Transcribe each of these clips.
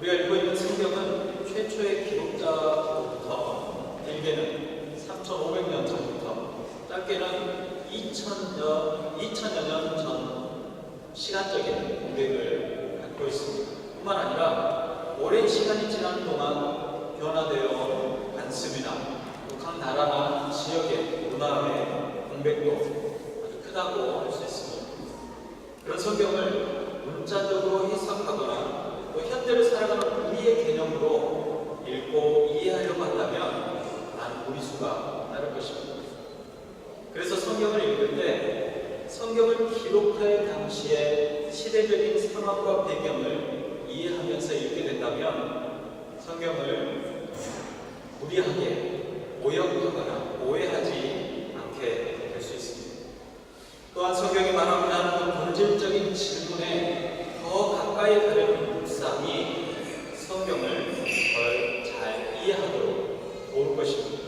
우리가 읽고 있는 성경은 최초의 기록자로부터 길게는 3,500년 전부터 짧게는 2,000여, 2,000여 년 전 시간적인 공백을 갖고 있습니다. 뿐만 아니라 오랜 시간이 지난 동안 변화되어 또각 나라나 지역의 문화의 공백도 아주 크다고 할 수 있습니다. 그런 성경을 문자적으로 해석하거나 또 현대를 살아가는 우리의 개념으로 읽고 이해하려고 한다면 많은 무리수가 따를 것입니다. 그래서 성경을 읽을 때 성경을 기록할 당시의 시대적인 상황과 배경을 이해하면서 읽게 된다면 성경을 무리하게 오역하거나 오해하지 않게 될 수 있습니다. 또한 성경이 말하고자 하는 그 본질적인 질문에 더 가까이 가려는 묵상이 성경을 덜 잘 이해하도록 도울 것입니다.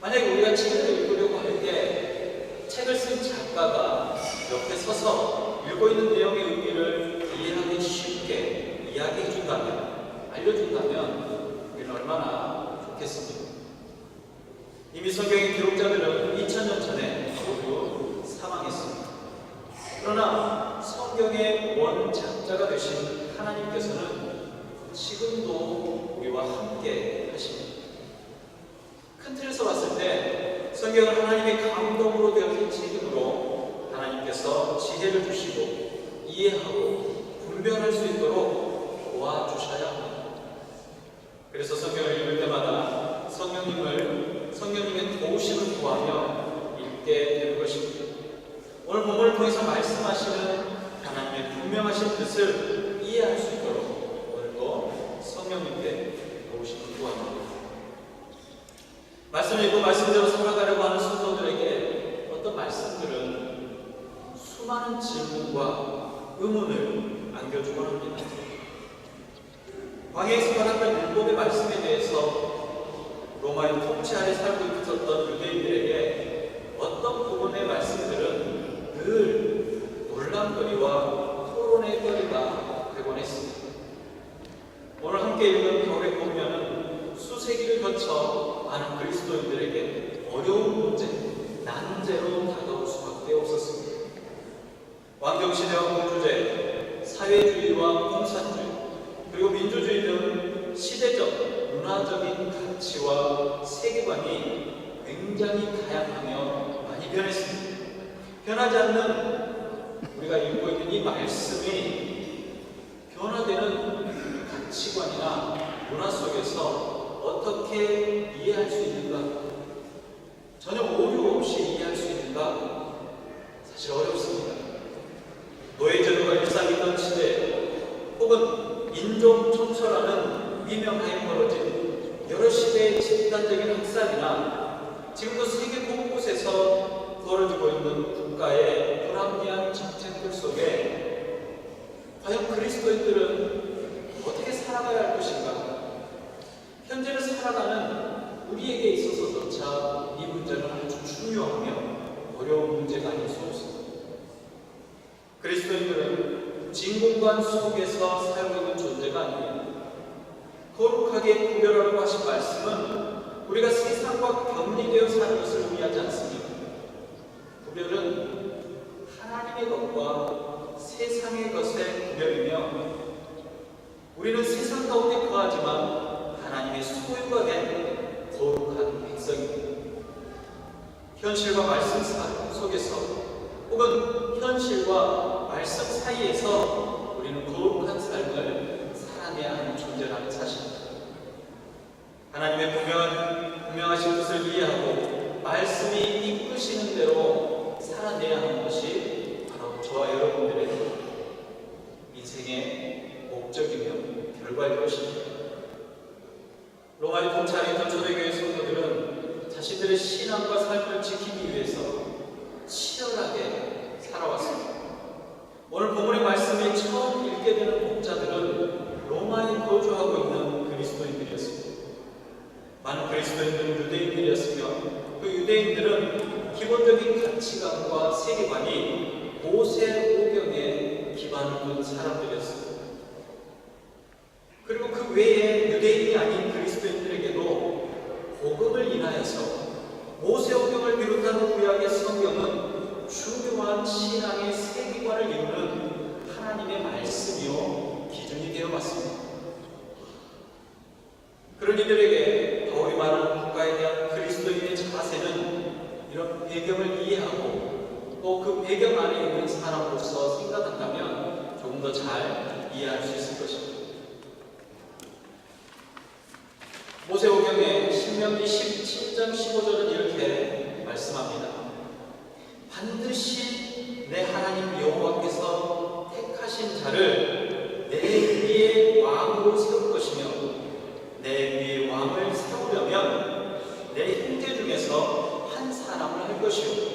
만약에 우리가 책을 읽으려고 할 때 책을 쓴 작가가 옆에 서서 읽고 있는 내용의 의미를 이해하기 쉽게 이야기해 준다면, 알려준다면 우리는 얼마나 좋겠습니까? 이미 성경의 기록자들은 2000년 전에 모두 사망했습니다. 그러나 성경의 원작자가 되신 하나님께서는 지금도 우리와 함께 하십니다. 큰 틀에서 봤을 때 성경은 하나님의 감동으로 되어진 책임으로 하나님께서 지혜를 주시고 이해하고 분별할 수 있도록 도와주셔야 합니다. 그래서 성경을 읽을 때마다 성령님을 성령님의 도우심을 구하며 읽게 되는 것입니다. 오늘 본문을 통해서 말씀하시는 하나님의 분명하신 뜻을 이해할 수 있도록 오늘도 성령님께 도우심을 구합니다. 말씀 읽고 말씀대로 살아가려고 하는 성도들에게 어떤 말씀들은 수많은 질문과 의문을 안겨주곤 합니다. 광해에서 받았던 율법의 말씀에 대해서 로마의 통치 아래 살고 있었던 유대인들에게 어떤 부분의 말씀들은 늘 논란거리와 토론의 거리가 되곤 했습니다. 오늘 함께 읽은 겨울의 공면은 수세기를 거쳐 많은 그리스도인들에게 어려운 문제, 난제로 다가올 수밖에 없었습니다. 왕정시대와 공주제, 사회주의와 공산주의, 그리고 민주주의 등 시대적, 문화적인 가치와 세계관이 굉장히 다양하며 많이 변했습니다. 변하지 않는 우리가 읽고 있는 이 말씀이 변화되는 가치관이나 문화 속에서 어떻게 이해할 수 있는가? 전혀 오류 없이 이해할 수 있는가? 사실 어렵습니다. 노예제도가 일상이던 시대 혹은 인종 청소라는 미명하에 벌어진 여러 집단적인 학살이나 지금도 세계 곳곳에서 벌어지고 있는 국가의 불합리한 정책들 속에 과연 그리스도인들은 어떻게 살아가야 할 것인가? 현재를 살아가는 우리에게 있어서조차 이 문제는 아주 중요하며 어려운 문제가 아닐 수 없습니다. 그리스도인들은 진공관 속에서 살고 있는 존재가 아닙니다. 거룩하게 구별하라고 하신 말씀은 우리가 세상과 격리되어 사는 것을 의미하지 않습니다. 구별은 하나님의 것과 세상의 것의 구별이며 우리는 세상 가운데 거하지만 하나님의 소유가 된 거룩한 백성입니다. 현실과 말씀 속에서 혹은 현실과 말씀 사이에서 우리는 거룩한 삶을 살아내야 하는 존재라는 사실입니다. 하나님의 분명한, 분명하신 뜻을 이해하고 말씀이 이끄시는 대로 살아내야 하는 것이 바로 저와 여러분들의 인생의 목적이며 결과일 것입니다. 로마의 통찰했던 초대교회 성도들은 자신들의 신앙과 삶을 지키기 위해서 치열하게 살아왔습니다. 오늘 본문의 말씀이 처음 읽게 되는 목자들은 로마에 거주하고 있는 그리스도인들이었습니다. 많은 그리스도인들은 유대인들이었으며 그 유대인들은 기본적인 가치관과 세계관이 모세 오경에 기반을 둔 사람들이었습니다. 외에 유대인이 아닌 그리스도인들에게도 복음을 인하여서 모세오경을 비롯한 구약의 성경은 중요한 신앙의 세계관을 이루는 하나님의 말씀이요 기준이 되어 왔습니다. 그런 이들에게 바울이 말하는 국가에 대한 그리스도인의 자세는 이런 배경을 이해하고 또 그 배경 안에 있는 사람으로서 생각한다면 조금 더 잘 이해할 수 있을 것입니다. 모세오경의 신명기 17장 15절은 이렇게 말씀합니다. 반드시 내 하나님 여호와께서 택하신 자를 내 위에 왕으로 세울 것이며 내 위에 왕을 세우려면 내 형제 중에서 한 사람을 할 것이요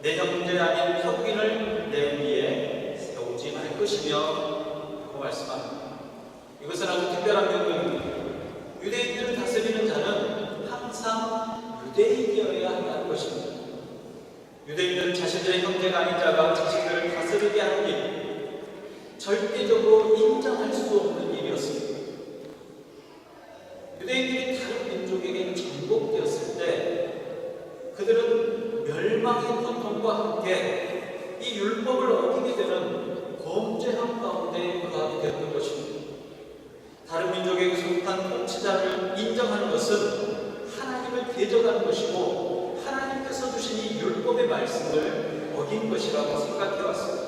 내 형제 아닌 혁인을 내 위에 세우지 말 것이며 고 말씀합니다. 이것은 아주 특별한 경우입니다. 유대인들을 다스리는 자는 항상 유대인이어야 한다는 것입니다. 유대인들은 자신들의 형제가 아닌 자가 자신들을 다스리게 하는 일, 절대적으로 인정할 수 없는 일이었습니다. 유대인들이 다른 민족에게 정복되었을 때 그들은 멸망의 고통과 함께 이 율법을 어기게 되는 범죄함 가운데 거하게 되었던 것입니다. 다른 민족에게 속한 통치자를 인정하는 것은 하나님을 대적하는 것이고 하나님께서 주신 이 율법의 말씀을 어긴 것이라고 생각해 왔습니다.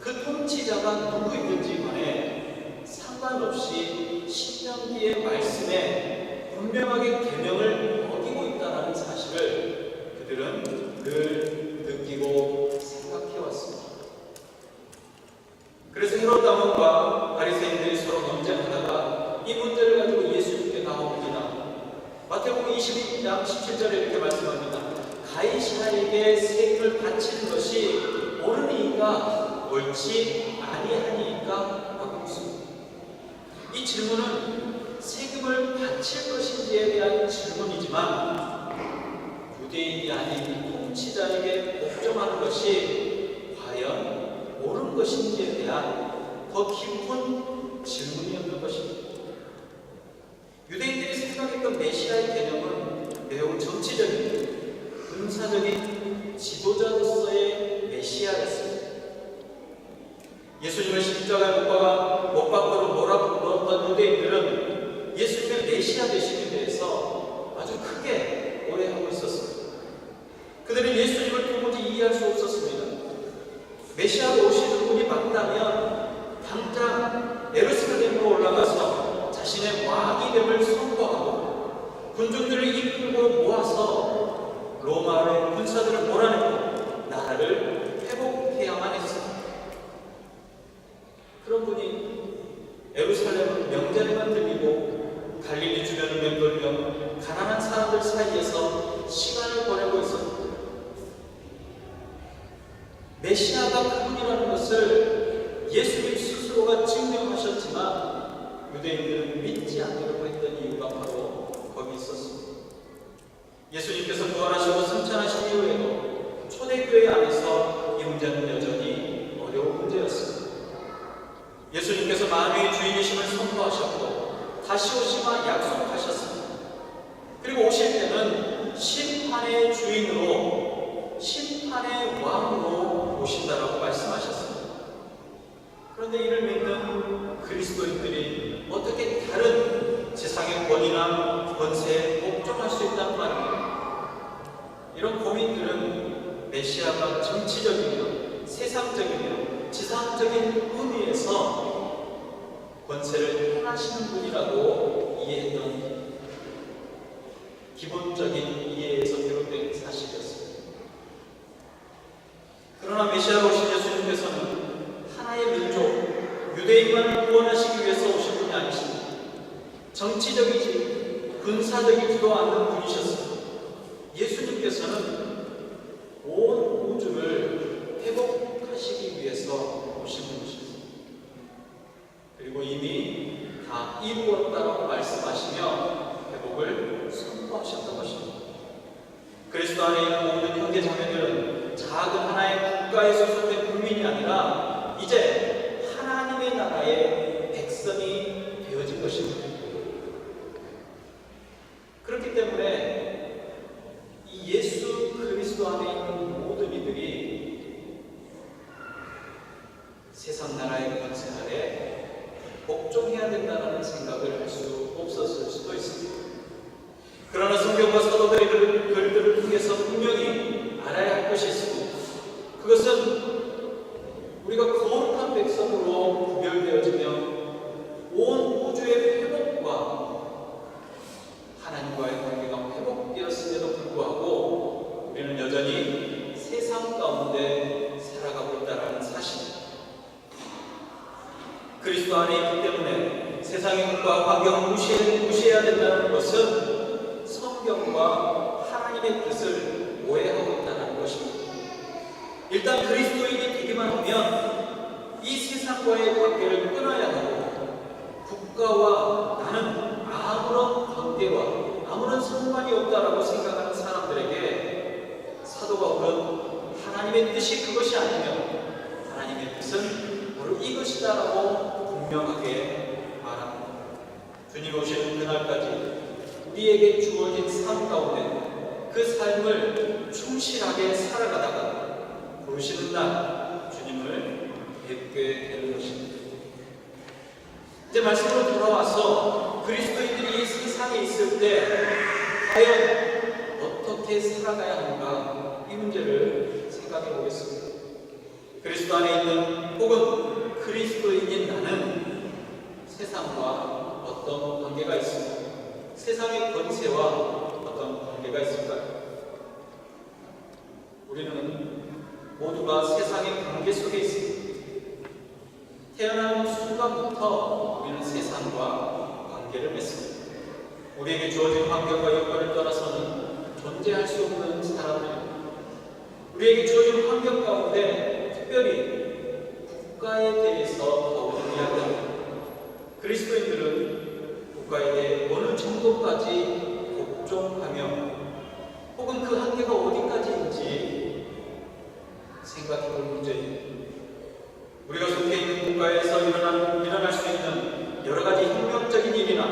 그 통치자가 누구이든지 간에 상관없이 신명기의 말씀에 분명하게 계명을 어기고 있다는 사실을 그들은 늘 느끼고 생각해 왔습니다. 다문과 바리새인들이 서로 논쟁하다가 이 문제를 가지고 예수님께 나옵니다. 마태복음 22장 17절에 이렇게 말씀합니다. 가이사에게 세금을 바치는 것이 옳으니까 옳지 아니하니까 하고 있습니다. 이 질문은 세금을 바칠 것인지에 대한 질문이지만 유대인이 아닌 통치자에게 복종하는 것이 과연 옳은 것인지에 대한 더 깊은 질문이었던 것입니다. 유대인들이 생각했던 메시아의 개념은 매우 정치적이고 군사적인 지도자로서의 메시아였습니다. 예수님을 십자가에 못 박아 못 박도록 몰아넣었던 유대인들은 예수님의 메시아 되심에 대해서 아주 크게 오해하고 있었습니다. 그들은 예수님을 도무지 이해할 수 없었습니다. 메시아로 오시는 분이 맞다면 당장 에루살렘으로 올라가서 자신의 왕이 됨을 선포하고 군중들을 이끌고 모아서 로마의 군사들을 몰아내고 나라를 회복해야만 했습니다. 그런 분이 에루살렘은 명절에만 들리고 갈릴리 주변을 맴돌며 가난한 사람들 사이에서 시간을 보내고 있었습니다. 메시아가 그분이라는 것을 예수님 스스로가 증명하셨지만 유대인들은 믿지 않으려고 했던 이유가 바로 거기 있었습니다. 예수님께서 부활하시고 승천하신 이후에도 초대교회 안에서 이 문제는 여전히 어려운 문제였습니다. 예수님께서 만유의 주인이심을 선포하셨고 다시 오시마 약속하셨습니다. 그리고 오실 때는 심판의 주인으로 심판의 왕으로 오신다라고 말씀하셨습니다. 그런데 이를 믿는 그리스도인들이 어떻게 다른 세상의 권위나 권세에 복종할 수 있다는 말입니다. 이런 고민들은 메시아가 정치적이며 세상적이며 지상적인 의미에서 권세를 행하시는 분이라고 이해했던 기본적인 이해에서 비롯된 사실이었습니다. 그러나 메시아로 오신 예수님께서는 하나의 민족, 유대인만을 구원하시기 위해서 오신 분이 아니십니다. 정치적이지 군사적이지도 않는 분이셨습니다. 예수님께서는 온 우주를 회복하시기 위해서 오신 분이십니다. 그리고 이미 다 이루었다고 말씀하시며 회복을 선포하셨던 것입니다. 그리스도 안에 있는 모든 형제 자매들은 작은 하나의 국가에 소속된 국민이 아니라 이제 하나님의 나라의 백성이 되어진 복종해야 된다는 생각을 할 수 없었을 수도 있습니다. 그러나 성경과 사도들의 글- 글들을 통해서 분명히 알아야 할 것이 있습니다. 그것은 우리가 거룩한 백성으로 구별되어지며 온 우주의 회복과 하나님과의 관계가 회복되었음에도 불구하고 우리는 여전히 세상 가운데 살아가고 있다는 사실입니다. 그리스도 안에 있기 때문에 세상의 것과 환경을 무시해, 무시해야 된다는 것은 성경과 하나님의 뜻을 오해하고 있다는 것입니다. 일단 그리스도인이 되기만 하면 이 세상과의 관계를 끊어야 하고 국가와 나는 아무런 관계와 아무런 상관이 없다라고 생각하는 사람들에게 사도가 바울은 하나님의 뜻이 그것이 아니면 하나님의 뜻은 바로 이것이다라고 분명하게 말합니다. 주님 오시는 그날까지 우리에게 주어진 삶 가운데 그 삶을 충실하게 살아가다가 부르시는 날 주님을 뵙게 되는 것입니다. 이제 말씀으로 돌아와서 그리스도인들이 이 세상에 있을 때 과연 어떻게 살아가야 하는가 이 문제를 생각해 보겠습니다. 그리스도 안에 있는 혹은 그리스도인인 나는 세상과 어떤 관계가 있습니까? 세상의 권세와 어떤 관계가 있을까요? 우리는 모두가 세상의 관계 속에 있습니다. 태어난 순간부터 우리는 세상과 관계를 맺습니다. 우리에게 주어진 환경과 여건을 떠나서는 존재할 수 없는 사람들입니다. 우리에게 주어진 환경 가운데 특별히 국가에 대해서 더욱 이야기합니다. 그리스도인들은 국가에 대해 어느 정도까지 복종하며 혹은 그 한계가 어디까지인지 생각해 볼 문제입니다. 우리가 속해 있는 국가에서 일어난, 일어날 수 있는 여러 가지 혁명적인 일이나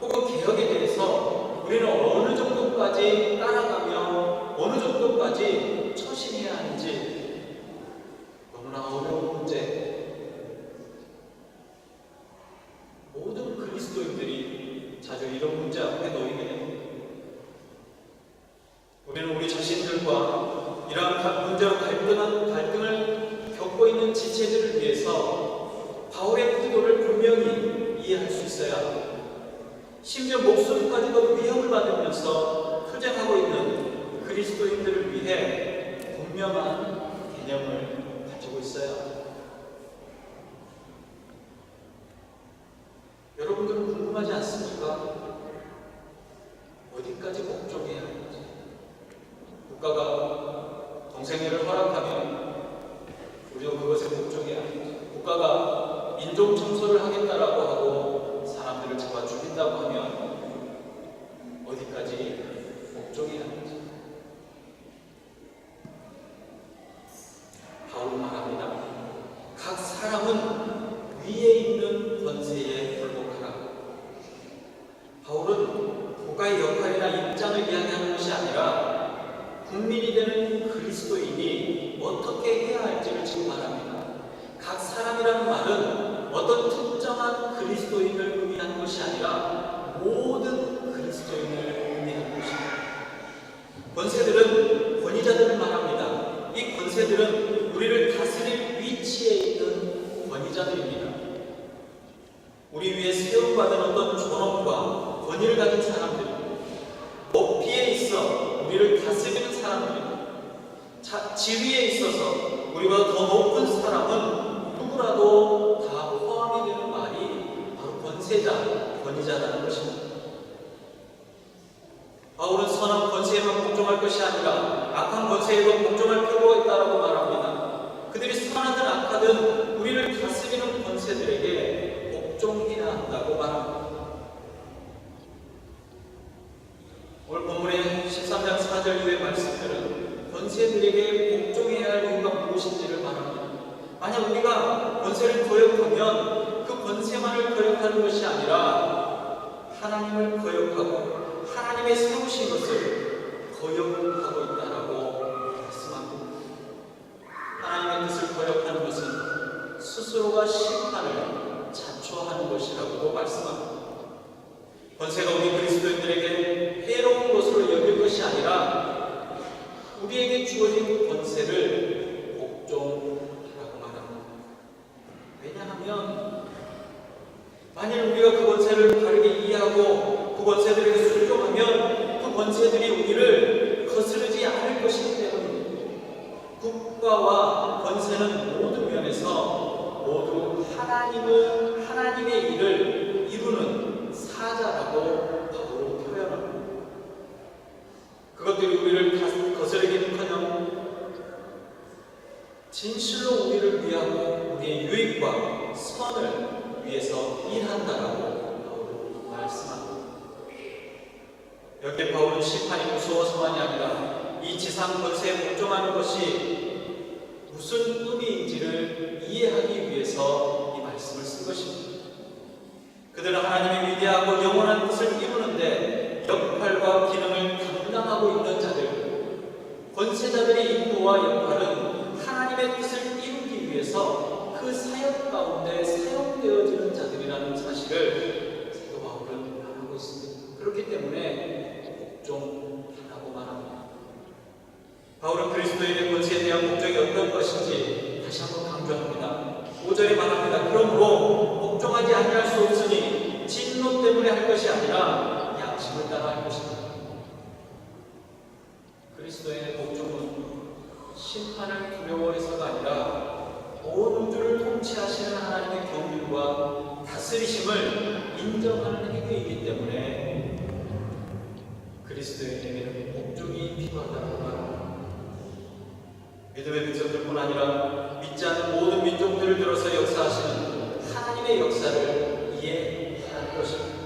혹은 개혁에 대해서 우리는 어느 정도까지 따라가며 어느 정도까지 처신해야 하는지 너무나 어려운 문제. 모든 그리스도인들이 자주 이런 문제 앞에 놓이게 됩니다. 우리는 우리 자신들과 이러한 각 문제로 갈등한 갈등을 겪고 있는 지체들을 위해서 바울의 기도를 분명히 이해할 수 있어야 합니다. 심지어 목숨까지도 위협을 받으면서 투쟁하고 있는 그리스도인들을 위해 분명한 개념을 가지고 합니다. 여러분들은 궁금하지 않습니까? 만일 우리가 그 권세를 바르게 이해하고 그 권세들에게 순종하면 그 권세들이 우리를 거스르지 않을 것이기 때문입니다. 국가와 권세는 모든 면에서 모두 하나님을 하나님의 일을 이루는 사자라고 바울은 표현합니다. 그것들이 우리를 다 거스르기는커녕 진실로 우리를 위하고 우리의 유익과 선을 바울은 말씀합니다. 여기 바울은 심판이 무서워서만이 아니라 이 지상 권세에 복종하는 것이 무슨 의미인지를 이해하기 위해서 이 말씀을 쓴 것입니다. 그들은 하나님의 위대하고 영원한 뜻을 이루는데 역할과 기능을 감당하고 있는 자들, 권세자들의 임무와 역할은 하나님의 뜻을 이루기 위해서 그 사역 가운데 사용되어지 는 자들이라는 사실을 사도 바울은 말하고 있습니다. 그렇기 때문에 복종하라고 말합니다. 바울은 그리스도인의 권세에 대한 목적이 어떤 것인지 다시 한번 강조합니다. 5절에 말합니다. 그러므로 복종하지 아니할 수 없으니 진노 때문에 할 것이 아니라 양심을 따라 할 것입니다. 그리스도인의 복종은 심판을 두려워해서가 아니라 온 우주를 통치하시는 하나님의 경륜과 다스리심을 인정하는 행위이기 때문에 그리스도인에게는 복종이 필요하다고 말합니다. 믿음의 백성들뿐 아니라 믿지 않는 모든 민족들을 들어서 역사하시는 하나님의 역사를 이해할 것입니다.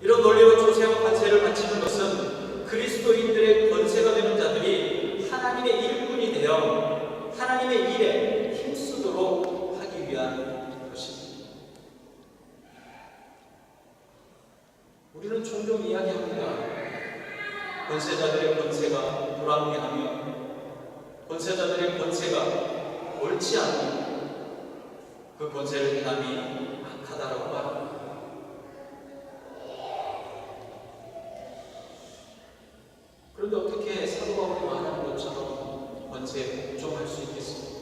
이런 논리로 조세와 관세를 바치는 것은 그리스도인들의 권세가 되는 자들이 하나님의 일꾼이 되어 하나님의 일에 힘쓰도록 하기 위한 것입니다. 우리는 종종 이야기합니다. 권세자들의 권세가 불합리하며 권세자들의 권세가 옳지 않으며 그 권세를 행함이 악하다라고 말합니다. 그런데 어떻게 사도 바울이 말하는 것처럼 권세에 복종할 수 있겠습니까?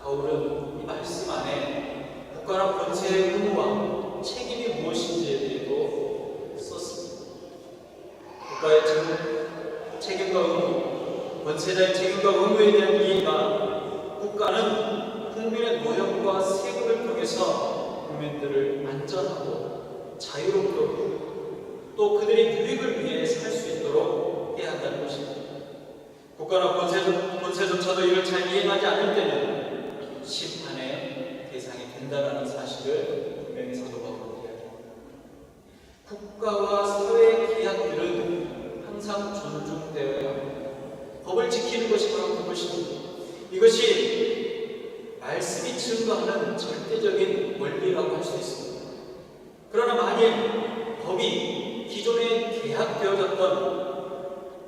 바울은 이 말씀 안에 국가나 권세의 의무와 책임이 무엇인지에 대해도 썼습니다. 국가의 책임, 책임과 의무, 권세자의 책임과 의무에 대한 이해가 국가는 국민의 노역과 세금을 통해서 국민들을 안전하고 자유롭도록 또 그들의 유익을 위해 살 수 있도록 해야 한다는 것입니다. 국가나 권세조, 권세조차도 이를 잘 이행하지 않을 때는 심판의 대상이 된다는 사실을 분명히 사도 바울은 이야기합니다. 국가와 사회의 계약들은 항상 존중되어야 합니다. 법을 지키는 것이 바로 그것입니다. 이것이 말씀이 증거하는 절대적인 원리라고 할 수 있습니다. 그러나 만일 법이 기존에 계약되어졌던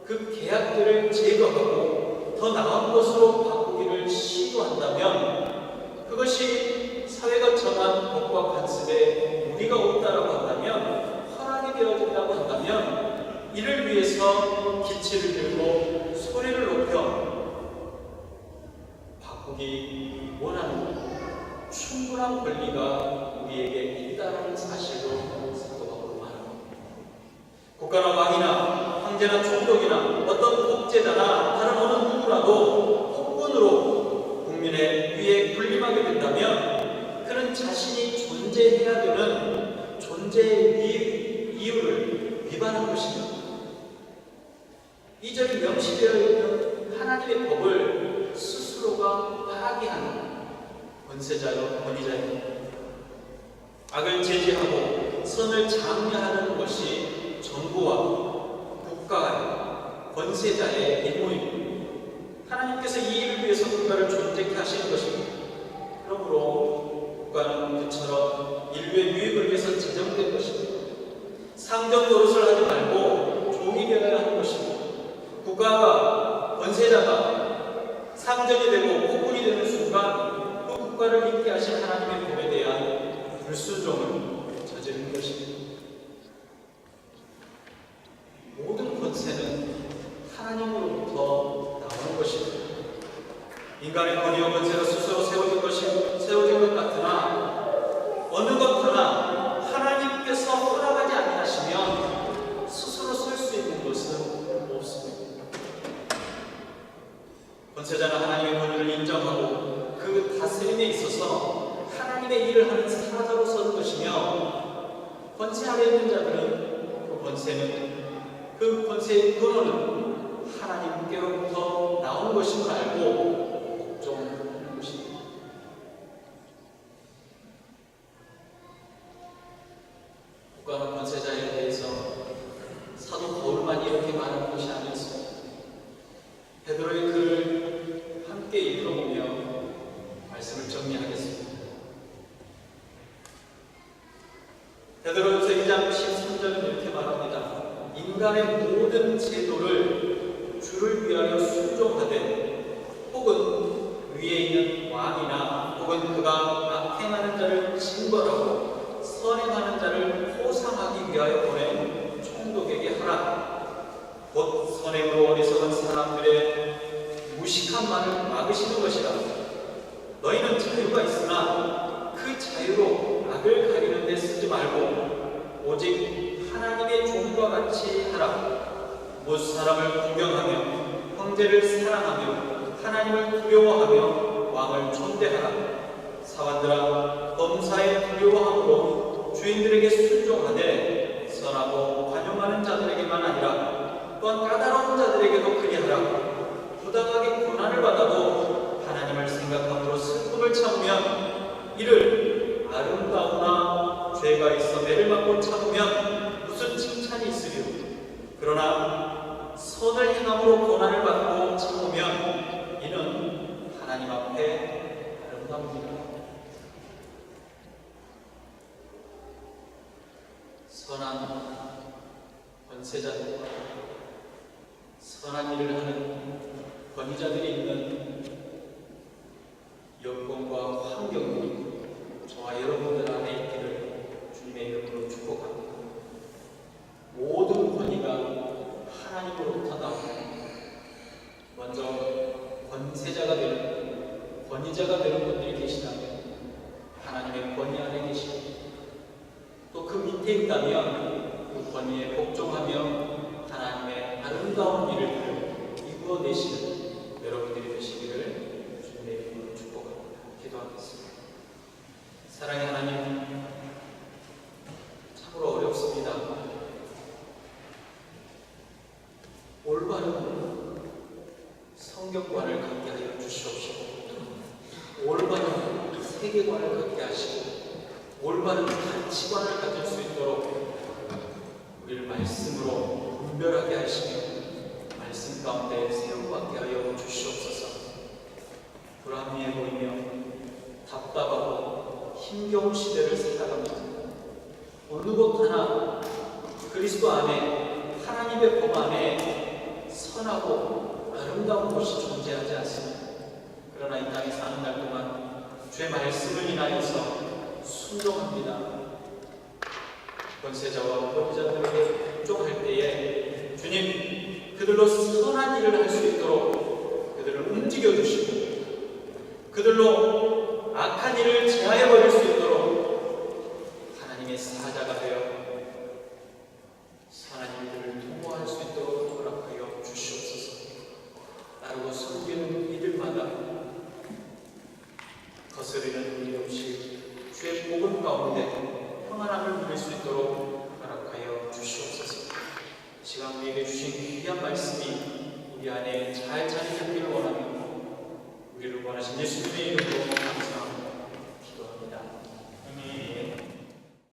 그 계약들을 제거하고 더 나은 것으로 바꾸기를 시도한다면 그것이 사회가 정한 법과 관습에 무리가 없다라고 한다면 허락이 되어진다고 한다면 이를 위해서 기치를 들고 소리를 높여 바꾸기 원하는 충분한 권리가 우리에게 있다는 사실도 사도 바울은 말합니다. 국가나 왕이나 황제나 총독이나 어떤 독재자나 다른 어느 누구라도 폭군으로 국민의 위에 군림하게 된다면 그는 자신이 존재해야 되는 존재의 이- 이유를 위반한 것입니다. 이 절이 명시되어 있는 하나님의 법을 스스로가 파기하는 권세자요 권위자입니다. 악을 제지하고 선을 장려하는 것이 정부와 권세자의 임무입니다. 하나님께서 이 일을 위해서 국가를 존재케 하시는 것입니다. 그러므로 국가는 그처럼 인류의 유익을 위해서 제정된 것입니다. 상정 노릇을 하지 말고 종이 되어야 하는 것입니다. 국가가 권세자가 상정이 되고 폭군이 되는 순간 그 국가를 잇게 하신 하나님 불순종을 저지른 것입니다. 모든 권세는 하나님으로부터 나오는 것입니다. 인간의 권위와 권세가 스스로 세워진 것이 세워진 것 같으나 어느 것 하나 하나님께서 허락하지 아니하시면 스스로 설수 있는 것은 없습니다. 권세자는 하나님의 권위를 인정하고 그 다스림에 있어서 하나님의 일을 하는 사자로 서는 것이며 권세 아래 있는 자들은 그 권세는 그 권세의 근원은 하나님께로부터 나온 것임을 알고 복종하는 것입니다. 국가는 권세자에 대해서 사도 바울만 이렇게 말하는 것이 아니었습니다. 베드로의 글을 함께 읽어보며 말씀을 정리하겠습니다. 베드로전서 2장 13절은 이렇게 말합니다. 인간의 모든 제도를 주를 위하여 순종하되 혹은 위에 있는 왕이나 혹은 그가 악행하는 자를 징벌하고 선행하는 자를 포상하기 위하여 보낸 총독에게 하라. 곧 선행으로 어리석은 사람들의 무식한 말을 막으시는 것이라. 너희는 자유가 있으나 그 자유로 악을 가리는 데 쓰지 말고 오직 하나님의 종과 같이 하라. 못 사람을 공경하며 형제를 사랑하며 하나님을 두려워하며 왕을 존대하라. 사관들아 범사에 두려워함으로 주인들에게 순종하되 선하고 관용하는 자들에게만 아니라 또한 까다로운 자들에게도 그리하라. 부당하게 고난을 받아도 하나님을 생각함으로 슬픔을 참으면 이를 아름다우나 죄가 있어 매를 맞고 참으면 무슨 칭찬이 있으리요? 그러나 선을 행함으로 고난을 받고 참으면 이는 하나님 앞에 아름다웁니다. 선한 권세자들과 선한 일을 하는 권위자들이 있는 여건과 환경이 저와 여러분들 안에 있기를 주님의 이름으로 축복합니다. 모든 권위가 하나님으로부터 나옵니다. 먼저 권세자가 되는 권위자가 되는 분들이 계시다면 하나님의 권위 안에 계시고 또 그 밑에 있다면 그 권위에 복종하며 하나님의 아름다운 일을 이루어내시는 여러분들이 되시기를 주님의 이름으로 축복합니다. 기도하겠습니다. 사랑의 하나님, 참으로 어렵습니다. 올바른 성경관을 갖게 하여 주시옵시고, 올바른 세계관을 갖게 하시고, 올바른 가치관을 가질 수 있도록 우리를 말씀으로 분별하게 하시며, 말씀 가운데 세움받게 하여 주시옵소서. 불합리해 답답하고 힘겨운 시대를 살아갑니다. 어느 것 하나 그리스도 안에 하나님의 법 안에 선하고 아름다운 것이 존재하지 않습니다. 그러나 이 땅에 사는 날 동안 주의 말씀을 인하여서 순종합니다. 권세자와 권자들에게 복종할 때에 주님 그들로 선한 일을 할 수 있도록 그들을 움직여 주시고 그들로 악 한 일을 제하여 버릴 수